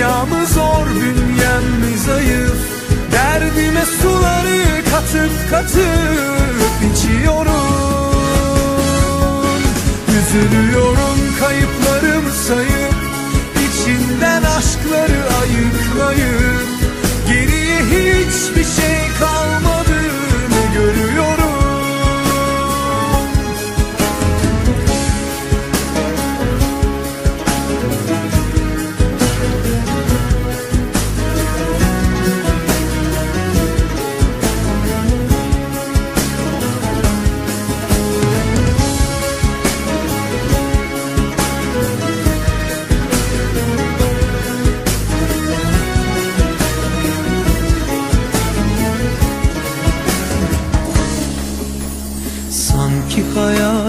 Dünyamı zor bünyem mi zayıf. Derdime suları katıp katıp içiyorum. Üzülüyorum kayıplarımı sayıp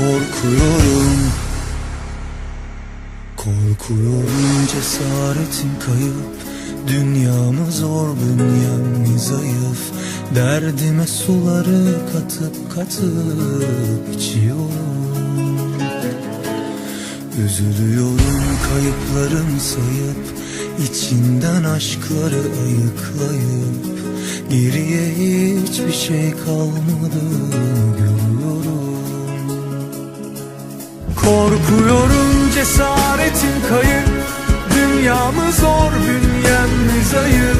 korkuyorum. Korkuyorum cesaretim kayıp. Dünyamı zor bünyem zayıf? Derdime suları katıp katıp içiyorum. Üzülüyorum kayıplarım sayıp. İçinden aşkları ayıklayıp. Geriye hiçbir şey kalmadı Korkuyorum cesaretim kayıp. Dünyamı zor bünyem mi zayıf.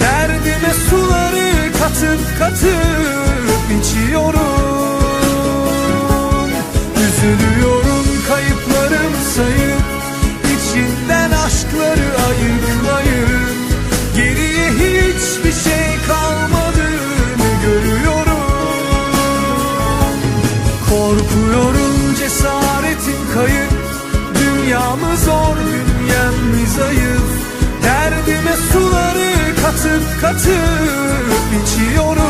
Derdime suları katıp katıp içiyorum. Üzülüyorum kayıplarım sayıp. İçinden aşkları ayıklayıp Geriye hiçbir şey kalmadığını görüyorum. Korkuyorum cesaretim kayıp. Dünyamı zor bünyem mi zayıf? Derdime suları katıp katıp içiyorum